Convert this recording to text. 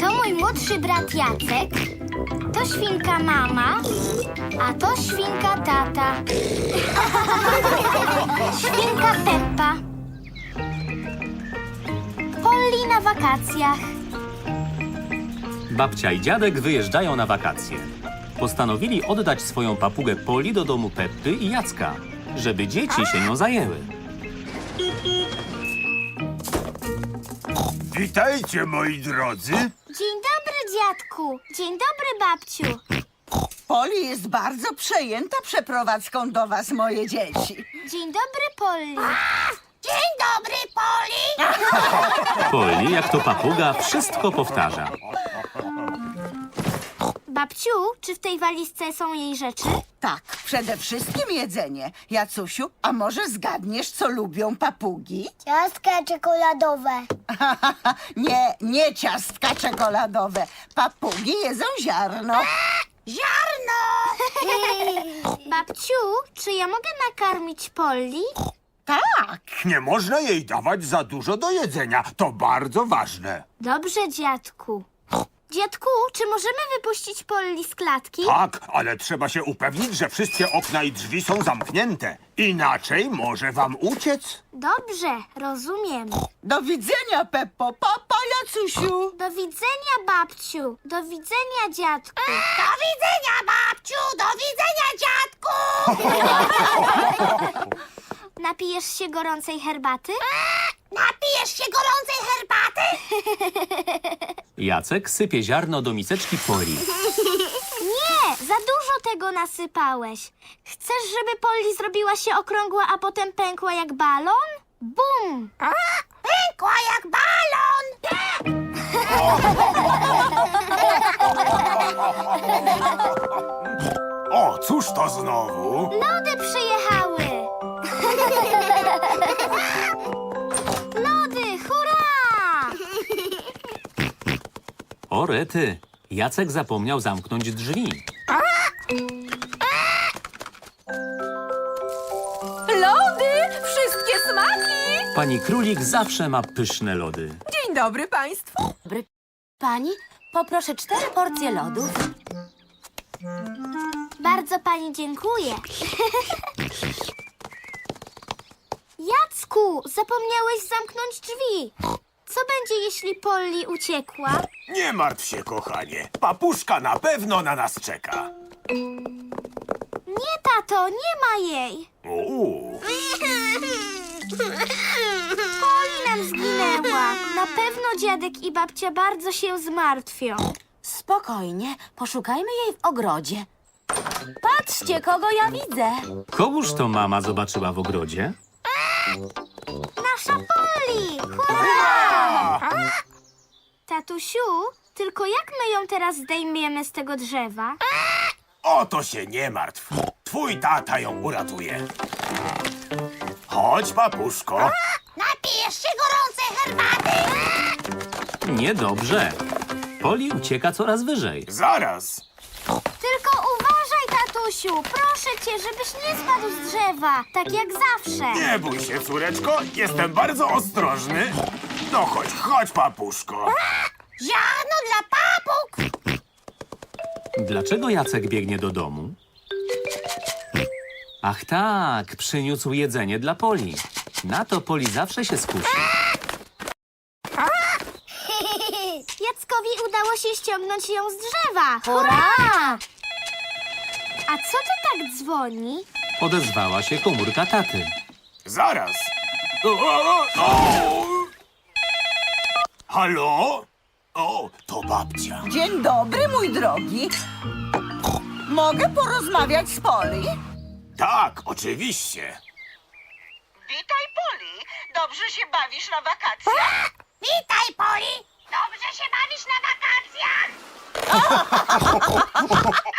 To mój młodszy brat Jacek. To świnka mama, a to świnka tata. Świnka Peppa. Polly na wakacjach. Babcia i dziadek wyjeżdżają na wakacje. Postanowili oddać swoją papugę Poli do domu Peppy i Jacka, żeby dzieci się nią zajęły. Witajcie, moi drodzy. Dzień dobry, dziadku. Dzień dobry, babciu. Poli jest bardzo przejęta przeprowadzką do was, moje dzieci. Dzień dobry, Polly. Dzień dobry, Poli! Poli, jak to papuga, wszystko powtarza. Babciu, czy w tej walizce są jej rzeczy? Tak, przede wszystkim jedzenie. Jacusiu, a może zgadniesz, co lubią papugi? Ciastka czekoladowe. nie, nie ciastka czekoladowe. Papugi jedzą ziarno. Ziarno! Babciu, czy ja mogę nakarmić Polly? Tak. Nie można jej dawać za dużo do jedzenia. To bardzo ważne. Dobrze, dziadku. Dziadku, czy możemy wypuścić Polly z klatki? Tak, ale trzeba się upewnić, że wszystkie okna i drzwi są zamknięte. Inaczej może wam uciec. Dobrze, rozumiem. Do widzenia, Peppo. Papa, Jacusiu. Do widzenia, babciu. Do widzenia, dziadku. Do widzenia, babciu. Do widzenia, dziadku. Napijesz się gorącej herbaty? Napijesz się gorącej herbaty? Jacek sypie ziarno do miseczki Poli. Nie, za dużo tego nasypałeś. Chcesz, żeby Polly zrobiła się okrągła, a potem pękła jak balon? Bum! Pękła jak balon. O, cóż to znowu? Lody przyjechały! Rety, Jacek zapomniał zamknąć drzwi. Lody! Wszystkie smaki! Pani Królik zawsze ma pyszne lody. Dzień dobry państwu. Pani, poproszę cztery porcje lodów. Bardzo pani dziękuję. Jacku, zapomniałeś zamknąć drzwi. Co będzie, jeśli Polly uciekła? Nie martw się, kochanie. Papuszka na pewno na nas czeka. Nie, tato, nie ma jej. Uuu. Polly nam zginęła. Na pewno dziadek i babcia bardzo się zmartwią. Spokojnie, poszukajmy jej w ogrodzie. Patrzcie, kogo ja widzę. Kogóż to mama zobaczyła w ogrodzie? Nasza Polly! Hurra! Tatusiu, tylko jak my ją teraz zdejmiemy z tego drzewa? O to się nie martw. Twój tata ją uratuje. Chodź, papuszko. Napijesz się gorącej herbaty? Niedobrze. Poli ucieka coraz wyżej. Zaraz. Tylko uważaj, tatusiu! Proszę cię, żebyś nie spadł z drzewa, tak jak zawsze. Nie bój się, córeczko. Jestem bardzo ostrożny. No chodź, chodź, papuszko. Ziarno dla papug. Dlaczego Jacek biegnie do domu? Ach tak, przyniósł jedzenie dla Poli. Na to Poli zawsze się skusi. Jackowi udało się ściągnąć ją z drzewa. Hurra! A co to tak dzwoni? Odezwała się komórka taty. Zaraz. O, o, o. Halo? O, to babcia. Dzień dobry, mój drogi. Mogę porozmawiać z Poli? Tak, oczywiście. Witaj, Poli. Dobrze się bawisz na wakacjach? Witaj, Poli. Dobrze się bawisz na wakacjach?